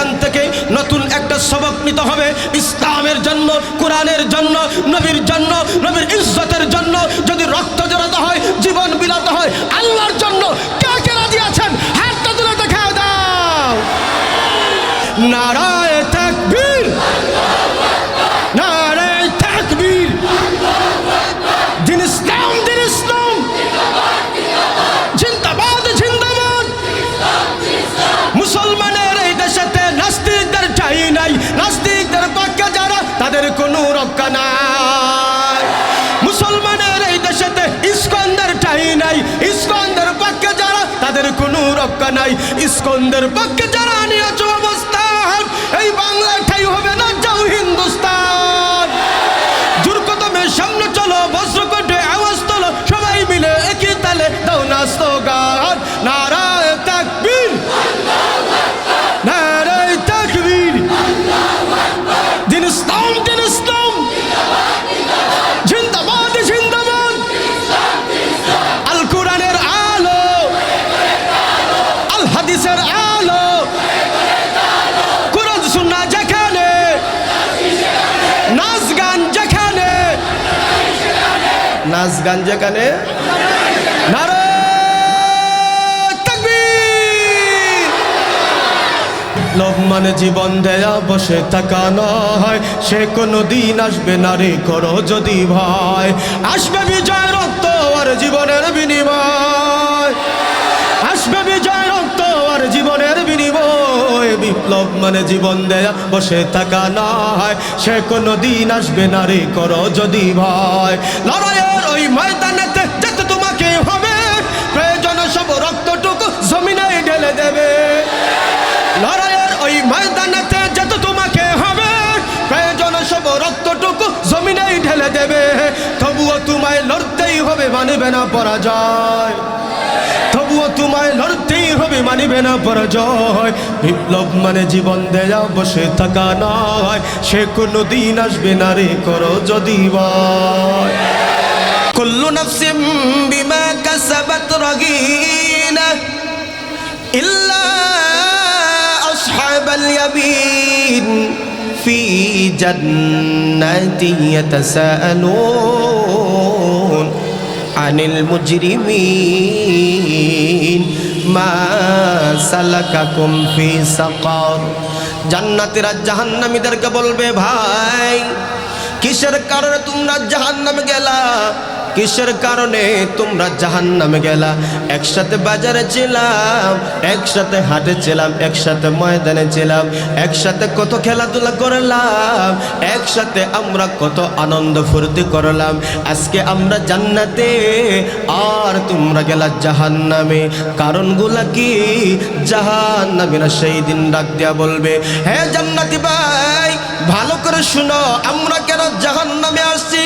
এখান থেকে নতুন একটা সবক নিতে হবে। ইসলামের জন্য, কোরআনের জন্য, নবীর জন্য, নবীর ইজ্জতের জন্য। যদি রক্ত কোনো রক্ষা নাই। মুসলমানের এই দেশেতে ইস্কন্দের ঠাই নাই। ইস্কন্দের পক্ষে যারা, তাদের কোনো রক্ষা নাই। ইস্কন্দের পক্ষে যারা নিয়েছ গান যেখানে নারায় মানে জীবন দেয়া, বসে থাকা নয় সে কোনো দিন আসবে না রে, করো যদি ভয়। আসবে বিজয় রক্ত আর জীবনের বিনিময়। বিপ্লব মানে জীবন দেয়া বসে থাকা নয় সে কোনো দিন আসবে না রে করো যদি ভয়। লড়াইয়ের ওই ময়দানেতে যেতে তোমাকে হবে। প্রয়োজন সব রক্তটুকু জমিনে ঢেলে দেবে। লড়াইয়ের ওই ময়দানেতে যেতে তোমাকে হবে। প্রয়োজন সব রক্তটুকু জমিনেই ঢেলে দেবে। তবুও তোমায় লড়তেই হবে, মানবে না পরাজয়। তবুও তোমায় লড়তেই হবে মানিবে না পরাজয় বিপ্লব মানে জীবন দেয়া বসে থাকা নয় সে কোনো দিন আসবে না রে করো যদি ভয় কুল্লু নাফসিম বিমা কাসাবাত রাগিনা إلا أصحاب اليمين في جنات يتساءلون আনিল মুজরিমিন মা সালাকাকুম ফি সাকার। জান্নাতীরা জাহান্নামীদেরকে বলবে ভাই কিসের কারণে তোমরা জাহান্নামে গেলা? কিসের কারণে তোমরা জাহান নামে গেলা? একসাথে বাজারে ছিলাম, একসাথে হাটে ছিলাম, একসাথে ময়দানে ছিলাম, একসাথে কত খেলাধুলা করলাম, একসাথে আমরা কত আনন্দ ফুর্তি করলাম। আজকে আমরা জান্নাতে, আর তোমরা গেলা জাহান নামে কারণগুলা কি? জাহান নামীরা সেই দিন ডাক দিয়া বলবে হ্যাঁ জান্নাতি ভাই ভালো করে শুনো, আমরা কেন জাহান নামে আসছি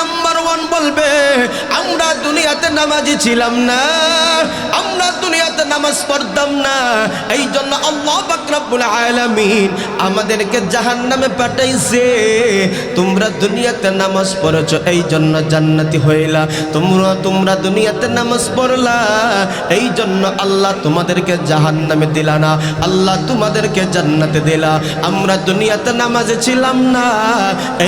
নাম্বার ওয়ান বলবে, আমরা দুনিয়াতে নামাজি ছিলাম না। আমরা দুনিয়াতে নামাজ পড়তাম না। এই জন্য আল্লাহ বাকরাবুল আলামিন আমাদেরকে জাহান্নামে পাঠাইছে। তোমরা দুনিয়াতে নামাজ পড়েছ এই জন্য জান্নাতি হইলা। তোমরা তোমরা দুনিয়াতে নামাজ পড়লা এই জন্য আল্লাহ তোমাদেরকে জাহান্নামে দিলা না। আল্লাহ তোমাদেরকে জান্নাতে দিলা। আমরা দুনিয়াতে নামাজে ছিলাম না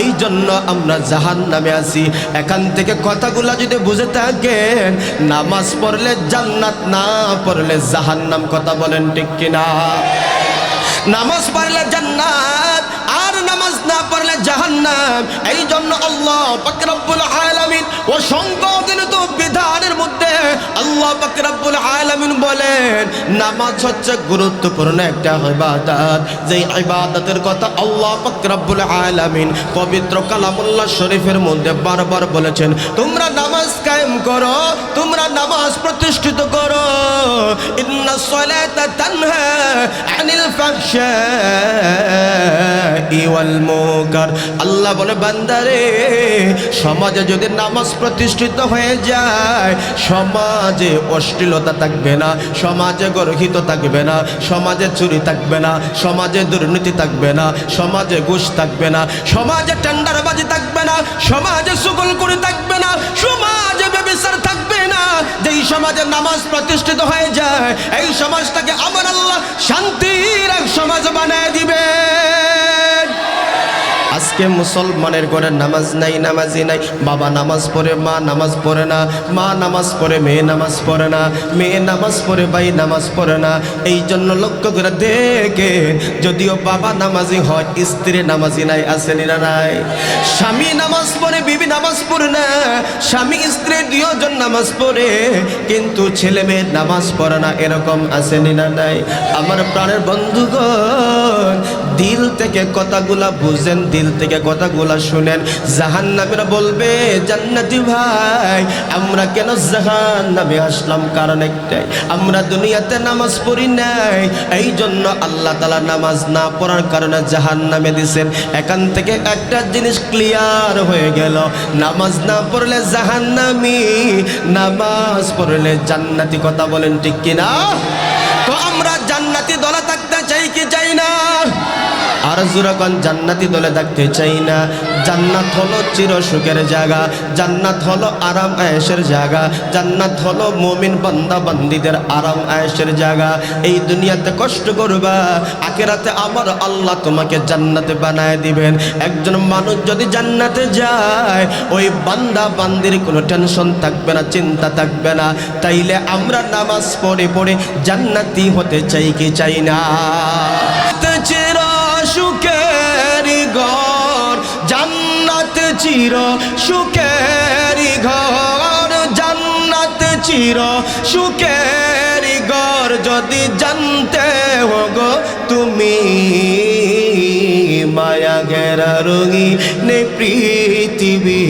এই জন্য আমরা জাহান নামে আছি। এখান থেকে কথাগুলা যদি বুঝে থাকেন, নামাজ পড়লে জান্নাত, না পড়লে জাহান্নাম কথা বলেন ঠিক কিনা? নামাজ পড়লে জান্নাত আর নামাজ না পড়লে জাহান্নাম। এই জন্য আল্লাহ পাকরাবুল আলামিন দিনত বিধানের মধ্যে আল্লাহ বলেন, নামাজ হচ্ছে গুরুত্বপূর্ণ একটা ইবাদত। যেই ইবাদতের কথা আল্লাহ পবিত্র কালামুল্লাহ শরীফের মধ্যে বারবার বলেছেন, তোমরা নামাজ কায়েম করো, তোমরা নামাজ প্রতিষ্ঠিত করো। ইন্না সলাতা তানহা আনিল ফাহশাই ওয়াল মুনকার। আল্লাহ বলে, বান্দারে, সমাজে যদি নামাজ প্রতিষ্ঠিত হয়ে যায়, সমাজে অশ্লীলতা থাকবে না, সমাজে গর্হিত থাকবে না, সমাজে চুরি থাকবে না, সমাজে দুর্নীতি থাকবে না, সমাজে ঘুষ থাকবে না, সমাজে টেন্ডারবাজি থাকবে না, সমাজে সুগল করে থাকবে না, সমাজে ব্যবসার থাকবে না, যেই সমাজে নামাজ প্রতিষ্ঠিত হয়ে যায়, এই সমাজটাকে আমার আল্লাহ শান্তির এক সমাজ বানায় আজকে মুসলমানের ঘরে নামাজ নাই নামাজি নাই। বাবা নামাজ পড়ে, মা নামাজ পড়ে না। মা নামাজ পড়ে, মেয়ে নামাজ পড়ে না। মেয়ে নামাজ পড়ে, ভাই নামাজ পড়ে না। এই জন্য লক্ষ্য করে দেখে, যদিও বাবা নামাজি হয়, স্ত্রী নামাজি নাই, আসেনি না নাই। স্বামী নামাজ পড়ে, বিবি নামাজ পড়ে না। স্বামী, স্ত্রী দুজন নামাজ পড়ে, কিন্তু ছেলে মেয়ে নামাজ পড়ে না, এরকম আসেনি না নাই। আমার প্রাণের বন্ধুগণ দিল থেকে কথাগুলা বুঝেন, দিল থেকে কথাগুলা শুনেন। জাহান নামেরা বলবে, জান্নাতি ভাই, আমরা কেন জাহান নামে আসলাম? কারণ একটাই, আমরা দুনিয়াতে নামাজ পড়ি নাই। এই জন্য আল্লাহ তালা নামাজ না পড়ার কারণে জাহান নামে দিছেন। এখান থেকে একটা জিনিস ক্লিয়ার হয়ে গেল। নামাজ না পড়লে জাহান নামি নামাজ পড়লে জান্নাতি কথা বলেন ঠিক কিনা? তো আমরা জান্নাতি দলে থাকতে চাই কি চাই না? আর জুরাগন জান্নাতি দলে থাকতে চাই না। জান্নাত হলো চির সুখের জায়গা, জান্নাত হলো আরাম আয়েশের জায়গা, জান্নাত হলো মুমিন বান্দা বান্দিদের আরাম আয়েশের জায়গা। এই দুনিয়াতে কষ্ট করবা, আখেরাতে আমার আল্লাহ তোমাকে জান্নাতে বানায় দিবেন। একজন মানুষ যদি জান্নাতে যায়, ওই বান্দা বান্দির কোনো টেনশন থাকবে না, চিন্তা থাকবে না। তাইলে আমরা নামাজ পড়ে পড়ে জান্নাতি হতে চাই কি চাই না? সুখের ঘর, জান্নাত চির সুখের ঘর, জান্নাত চির সুখের ঘর। যদি জানতে হগো তুমি, মায়া ঘেরা রঙি নে পৃথিবী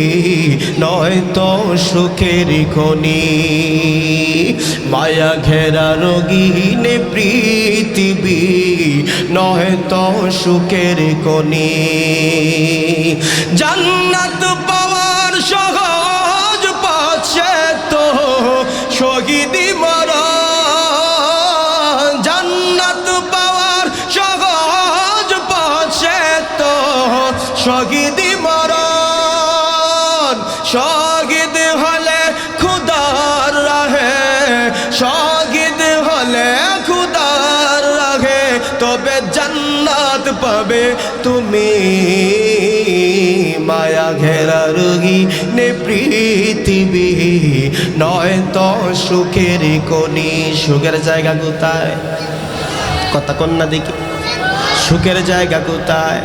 নয় তো সুখের খনি। মায়া ঘেরা রঙিনে পৃথিবী নয় তো সুখের কনি জান্নাত পাওয়ার সহজ পাচ্ছে তো শহীদি মরা। জান্নাত পাওয়ার সহজ পাচ্ছে তো শহীদি পাবে তুমি। মায়া ঘেরা রোগী নে পৃথিবী। নয় তো সুখের কোনি সুখের জায়গা কোথায়? কথা কন্যা দেখি। সুখের জায়গা কোথায়?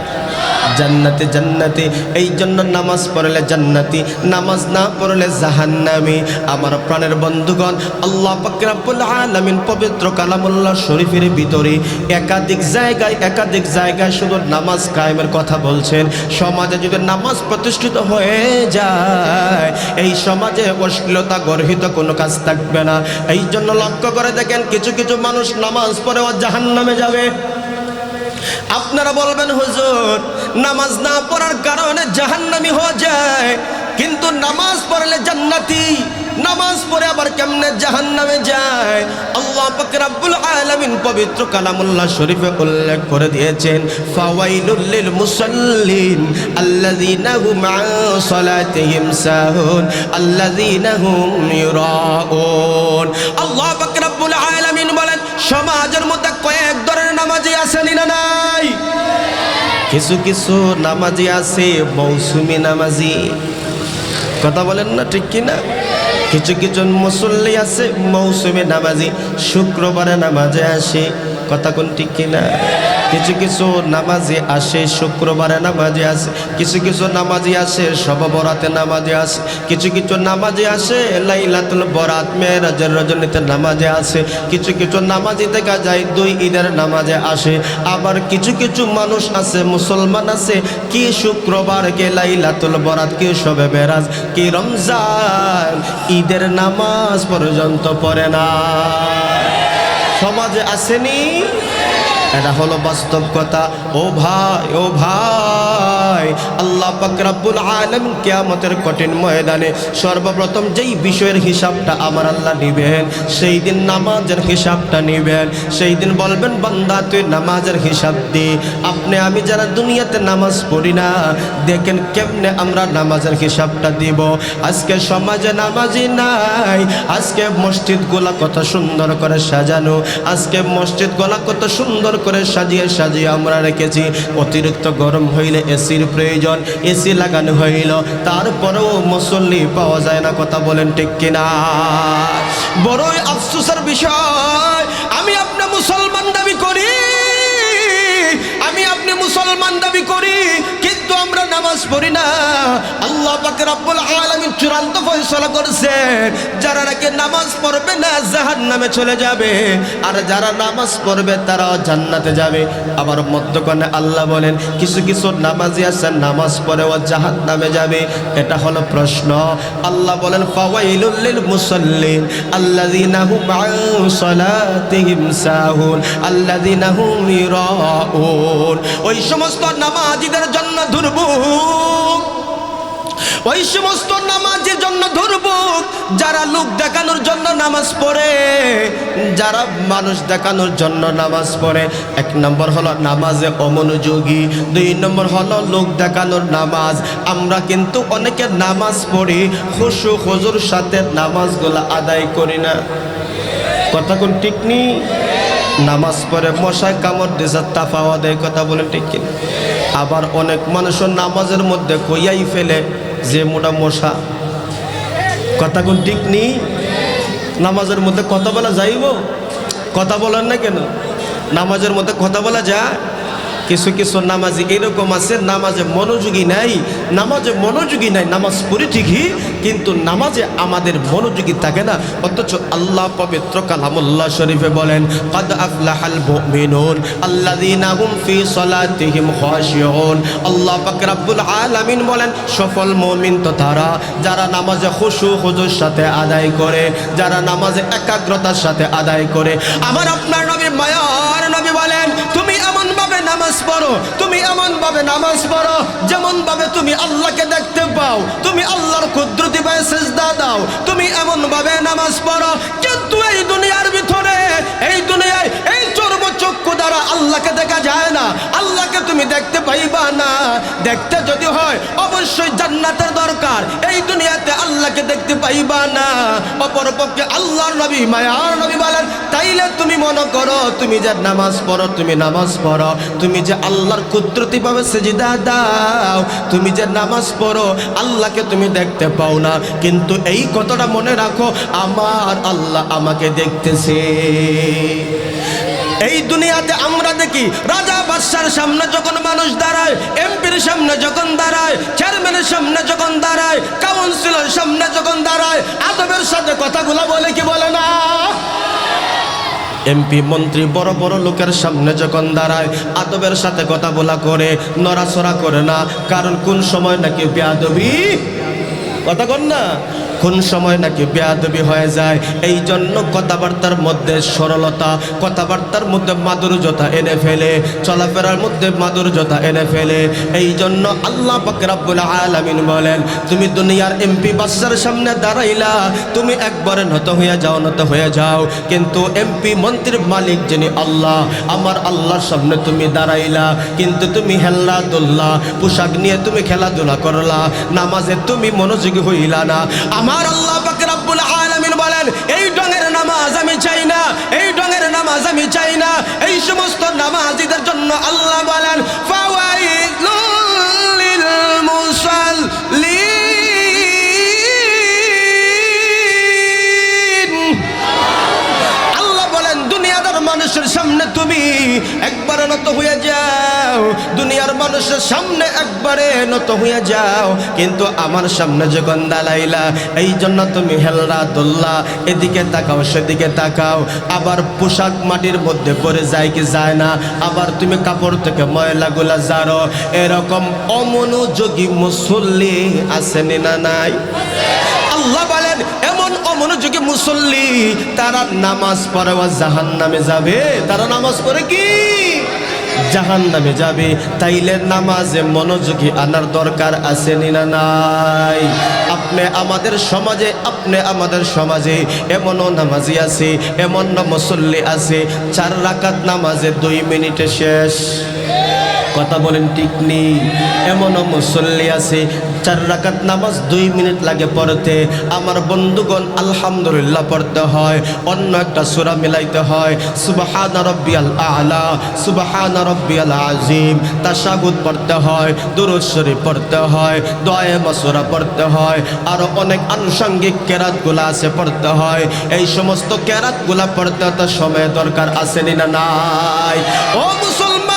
জান্নাতে জান্নাতে। এই জন্য নামাজ পড়লে জান্নাতি, নামাজ না পড়লে জাহান্নামি। আমার প্রাণের বন্ধুগণ, আল্লাহ পাকরাবুল আলামিন পবিত্র কালামুল্লাহ শরীফের ভিতরে একাধিক জায়গায় একাধিক জায়গায় শুধু নামাজ কায়েমের কথা বলছেন। সমাজে যদি নামাজ প্রতিষ্ঠিত হয়ে যায়, এই সমাজে অশ্লীলতা গর্হিত কোনো কাজ থাকবে না। এই জন্য লক্ষ্য করে দেখেন, কিছু কিছু মানুষ নামাজ পড়েও জাহান্নামে যাবে। আপনারা বলবেন, হুজুর নামাজ না পড়ার কারণে জাহান্নামি হয়ে যায়। কিন্তু নামাজ পড়লে জান্নাতি। নামাজ পড়ে আবার কেমনে জাহান্নামে যায়? আল্লাহ পাক রব্বুল আলামিন পবিত্র কালামুল্লাহ শরীফে উল্লেখ করে দিয়েছেন, ফাওয়াইলুল লিল মুসাল্লিন আল্লাযীনা হুম আন সালাতিহিম সাহুন, আল্লাযীনা হুম ইউরাউন আল্লাহ পাক রব্বুল আলামিন বলেন, সমাজের মধ্যে কয়েক ধরনের নামাজি আসেনি না নাই? কিছু কিছু নামাজি আছে, মৌসুমি নামাজি। কথা বলেন না ঠিক কিনা? কিছু কিছু মুসল্লি আছে, মৌসুমি নামাজি। শুক্রবারে নামাজে আসে। কথা কোন ঠিক কিনা? কিছু কিছু নামাজি আসে, শুক্রবারে নামাজে আসে, কিছু কিছু নামাজি আসে সব বরাতে নামাজে আসে, কিছু কিছু নামাজি আসে, লাইলাতুল বরাত, মেয়েরাজের রজনীতে নামাজে আসে, কিছু কিছু নামাজি দেখা যায়, দুই ঈদের নামাজে আসে, আবার কিছু কিছু মানুষ আছে, মুসলমান আছে, কি শুক্রবার, কে লাইলাতুল বরাত, কি সবে বেরাজ কি রমজান, ঈদের নামাজ পর্যন্ত পড়ে না। সমাজে আসেনি? এটা হলো বাস্তব কথা। ও ভাই ও ভাই, আল্লাহ পাক রব্বুল আলম কেয়ামতের কঠিন ময়দানে সর্বপ্রথম যেই বিষয়ের হিসাবটা আমার আল্লাহ নিবেন, সেই দিন নামাজের হিসাবটা নিবেন। সেই দিন বলবেন, বান্দা, তুই নামাজের হিসাব দি। আপনি, আমি যারা দুনিয়াতে নামাজ পড়ি না, দেখেন কেমনে আমরা নামাজের হিসাবটা দিব। আজকে সমাজে নামাজি নাই, আজকে মসজিদগুলা কত সুন্দর করে সাজানো, আজকে মসজিদগুলা কত সুন্দর করে সাজিয়ে সাজিয়ে আমরা রেখেছি। অতিরিক্ত গরম হইলে এসির প্রয়োজন, এসি লাগানো হইল। তারপরেও মুসল্লি পাওয়া যায় না কথা বলেন ঠিক কিনা? বড়ই আফসোসের বিষয়। নামাজ পড়ি না, আল্লাহ পাকের রব্বুল আলামিন চূড়ান্ত ফয়সালা করেছেন যারা নাকি নামাজ পড়বে না, জাহান্নামে চলে যাবে। আর যারা নামাজ পড়বে, তারাও জান্নাতে যাবে। আবার মধ্যকণে আল্লাহ বলেন, কিছু কিছু নামাজি আছে, নামাজ পড়েও জাহান্নামে যাবে। এটা হলো প্রশ্ন। আল্লাহ বলেন, ফাওয়াইলুল লিল মুসাল্লিন, আল্লাযীনা হুম আন সালাতিহিম সাহুন, আল্লাযীনা হুম ইরাউন। ওই সমস্ত নামাজিদের জন্য দুর্ভোগ ওই সমস্ত নামাজের জন্য দুর্ভোগ যারা লোক দেখানোর জন্য নামাজ পড়ে, যারা মানুষ দেখানোর জন্য নামাজ পড়ে, এক নম্বর হলো নামাজে অমনোযোগী, দুই নম্বর হলো লোক দেখানোর নামাজ। আমরা কিন্তু অনেকে নামাজ পড়ি খুশু খুজুর সাথে নামাজগুলো আদায় করি না। কথা কোন ঠিক নেই? নামাজ পড়ে মশায় কামড় দিছে তাফাওয়া দেয় কথা বলে ঠিক কিনা। আবার অনেক মানুষও নামাজের মধ্যে কইয়াই ফেলে যে মোটা মশা। কথা কোন ঠিক নেই নামাজের মধ্যে কথা বলা যাইব? কথা বলার না কেন? নামাজের মধ্যে কথা বলা যায়? কিছু কিছু নামাজি এরকম আছে, নামাজে মনোযোগী নাই, নামাজে মনোযোগী নাই, নামাজ পড়ি ঠিকই, কিন্তু নামাজে আমাদের মনোযোগী থাকে না। অথচ আল্লাহ পবিত্র কালামুল্লাহ শরীফে বলেন, কদ আফলাহাল মুমিনুন আল্লাযীনা হুম ফি সালাতিহিম খাশিউন। আল্লাহ পাক রব্বুল আলামিন বলেন, সফল মুমিন তো তারা, যারা নামাজে খুশু খুজুর সাথে আদায় করে, যারা নামাজে একাগ্রতার সাথে আদায় করে। আমার আপনার নবী মায়ার নবী বলেন নামাজ পড়ো, তুমি এমন ভাবে নামাজ পড়ো যেমন ভাবে তুমি আল্লাহকে দেখতে পাও। তুমি আল্লাহর কুদরতি পায়ে সেজদা দাও। তুমি এমন ভাবে নামাজ পড়ো। কিন্তু এই দুনিয়ার ভিতরে, এই দুনিয়ায় এই চর্ব চক্ষু দ্বারা আল্লাহকে দেখা যায় না। তুমি দেখতে পাইবা না। দেখতে যদি হয়, অবশ্যই জান্নাতের দরকার। এই দুনিয়াতে আল্লাহকে দেখতে পাইবা না। অপরপক্ষে আল্লাহর নবী, মায়ার নবী বলেন, তাইলে তুমি মনে করো, তুমি যে নামাজ পড়ো, তুমি নামাজ পড়ো। তুমি যে আল্লাহর কুদরতি ভাবে সেজিদা দাও। তুমি যে নামাজ পড়ো, আল্লাহকে তুমি দেখতে পাও না। কিন্তু এই কথাটা মনে রাখো, আমার আল্লাহ আমাকে দেখতেছে। এই দুনিয়াতে আমরা দেখি রাজা বাদশার সামনে যখন মানুষ দাঁড়ায়, এমপির সামনে যখন দাঁড়ায়, চেয়ারম্যানের সামনে যখন দাঁড়ায়, কাউন্সিলর সামনে যখন দাঁড়ায়, আদবের সাথে কথাগুলো বলে কি বলে না? এমপি, মন্ত্রী, বড় বড় লোকের সামনে যখন দাঁড়ায়, আদবের সাথে কথা বলা করে, নড়াচড়া করে না, কারণ কোন সময় নাকি বেয়াদবি? কথা কন না। কোন সময় নাকি বেয়াদবি হয়ে যায়। এই জন্য কথাবার্তার মধ্যে সরলতা, কথাবার্তার মধ্যে মাধুর্যতা এনে ফেলে, চলাফেরার মধ্যে মাধুর্যতা এনে ফেলে। এই জন্য আল্লাহ পাক রাব্বুল আলামিন বলেন, তুমি দুনিয়ার এমপি বাচ্চার সামনে দাঁড়াইলা, তুমি একবারে নত হয়ে যাও, নত হয়ে যাও। কিন্তু এমপি মন্ত্রীর মালিক যিনি আল্লাহ, আমার আল্লাহর সামনে তুমি দাঁড়াইলা। কিন্তু তুমি হেল্লা দোল্লা পোশাক নিয়ে তুমি খেলাধুলা করলা, নামাজে তুমি মনোযোগী হইলা না। আমার আল্লাহ পাক রাব্বুল আলামিন বলেন, এই ডঙের নামাজ আমি চাই না, এই ডঙের নামাজ আমি চাই না। এই সমস্ত নামাজিদের জন্য আল্লাহ বলেন আল্লাহ মানুষের সামনে তুমি একবার নত হয়ে যাও, দুনিয়ার মানুষের সামনে একবারে নত হয়ে যাও। কিন্তু আমার সামনে যখন দালাইলা, এই জন্য তুমি হেলরা দোল্লা এদিকে তাকাও, সেদিকে তাকাও। আবার পোশাক মাটির মধ্যে পড়ে যায় কি যায় না। আবার তুমি কাপড় থেকে ময়লাগুলা জারো এরকম অমনোযোগী মুসল্লি আসেনি না নাই? আল্লাহ বলেন, এমন অমনোযোগী মুসল্লি, তারা নামাজ পড়ে জাহান নামে যাবে। তারা নামাজ পড়ে কি? জাহান নামে যাবে। তাইলে নামাজে মনোযোগী আনার দরকার আছে না নাই? আপনি আমাদের সমাজে, আপনি আমাদের সমাজে এমনও নামাজি আছে এমন মুসল্লি আছে, চার রাকাত নামাজে দুই মিনিটে শেষ। কথা বলেন, ঠিক নেই। এমনও মুসল্লি আছে, চার রাকাত নামাজ দুই মিনিট লাগে পড়তে। আমার বন্ধুগণ আলহামদুলিল্লাহ পড়তে হয়, অন্য একটা সুরা মিলাইতে হয়। সুবাহান রব্বিয়াল আলা, সুবাহান রব্বিয়াল আজিম তাশাহুদ পড়তে হয়, দুরূদ শরীফ পড়তে হয়, দয়ে মাসুরা পড়তে হয়। আরও অনেক আনুষঙ্গিক কেরাতগুলা আছে পড়তে হয়। এই সমস্ত কেরাতগুলা পড়তে তো সময় দরকার আছে না নাই? ও মুসলমান!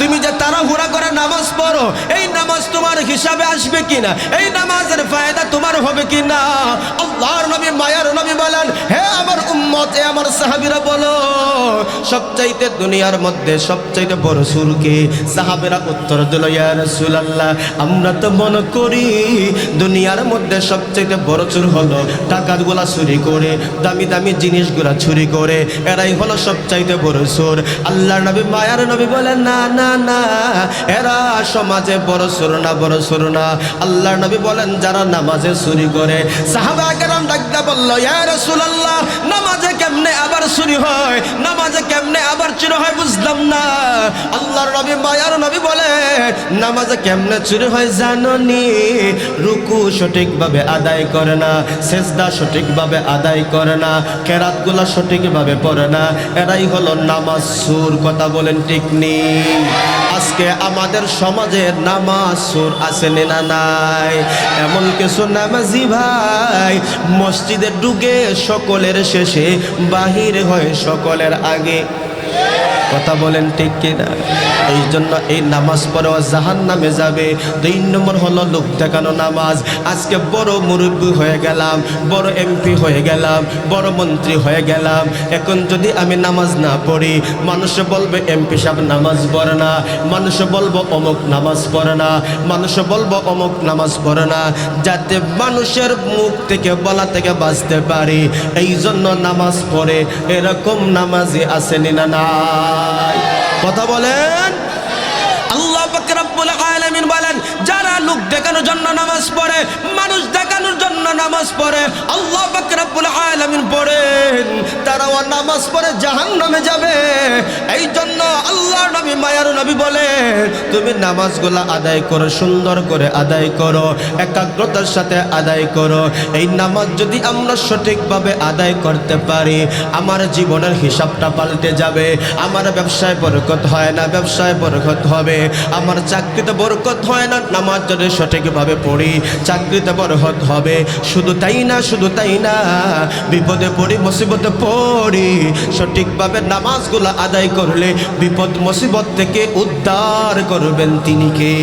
তুমি যে তাড়াহুড়া করে নামাজ পড়ো, এই নামাজ তোমার হিসাবে আসবে কিনা? এই নামাজের ফায়দা তোমার হবে কিনা? আল্লাহর নবী, মায়ার নবী বলেন, হে আমার উম্মত হে আমার সাহাবীরা বলো, সবচাইতে দুনিয়ার মধ্যে সবচাইতে বড় সুরকে সাহাবেরা উত্তর দিল, ইয়া রাসূলুল্লাহ, আমরা তো মনে করি, দুনিয়ার মধ্যে সবচাইতে বড় চুর হলো টাকাগুলা চুরি করে, দামি দামি জিনিসগুলা চুরি করে, এরাই হলো সবচাইতে বড় চোর আল্লাহ নবী, মায়ার নবী বলেন, না না এরা সমাজে বড় সুর না, বড় সুর না। আল্লাহ নবী বলেন, যারা নামাজে চুরি করে সাহাবা ডাকতে বলল, ইয়া রাসূলুল্লাহ, নামাজে কেমনে আবার চুরি হয়? নামাজে কেমনে আবার চুরি হয় বুঝলাম না। আল্লাহর নবী, মায়ার নবী বলে, নামাজে কেমনে চুরি হয় জাননি রুকু সঠিকভাবে আদায় করে না, সেজদা সঠিকভাবে আদায় করে না, কেরাতগুলা সঠিকভাবে পড়ে না। এরাই হলো নামাজ সুর, কথা বলেন ঠিক নেই। আজকে আমাদের সমাজে নামাজ সুর আছে না নাই? এমন কিছু নামাজি ভাই মসজিদে ঢুকে সকলের শেষে বাহির হয় সকলের আগে কথা বলেন ঠিক কিনা? এই জন্য এই নামাজ পড়ে জাহান নামে যাবে। দুই নম্বর হলো লোক দেখানো নামাজ। আজকে বড় মুরব্বী হয়ে গেলাম, বড় এমপি হয়ে গেলাম, বড় মন্ত্রী হয়ে গেলাম। এখন যদি আমি নামাজ না পড়ি, মানুষে বলবে, এমপি সাহেব নামাজ পড়ে না। মানুষে বলব, অমুক নামাজ পড়ে না। মানুষে বলব, অমুক নামাজ পড়ে না। যাতে মানুষের মুখ থেকে বলা থেকে বাঁচতে পারি। এই জন্য নামাজ পড়ে। এরকম নামাজি আসেনি না নাই। কথা বলেন। আল্লাহ লোক দেখানোর জন্য নামাজ পড়ে, মানুষ দেখানোর জন্য নামাজ পড়ে, আল্লাহ পাক রব্বুল আলামিন পড়েন তারাও নামাজ পড়ে জাহান্নামে যাবে। এই জন্য আল্লাহ নবী, মায়ার নবী বলে তুমি নামাজগুলো আদায় করো, সুন্দর করে আদায় করো, একাগ্রতার সাথে আদায় করো। এই নামাজ যদি আমরা সঠিকভাবে আদায় করতে পারি, আমার জীবনের হিসাবটা পাল্টে যাবে, আমার ব্যবসায় বরকত হয় না, ব্যবসায় বরকত হবে, আমার চাকরিতে বরকত হয় না, নামাজ যদি সঠিকভাবে পড়ি চাকরিতে বরহত হবে। শুধু তাই না, শুধু তাই না, বিপদে পড়ি, মুসিবতে পড়ি। সঠিকভাবে নামাজগুলো আদায় করলে বিপদ, মুসিবত থেকে উদ্ধার করবেন তিনি কে?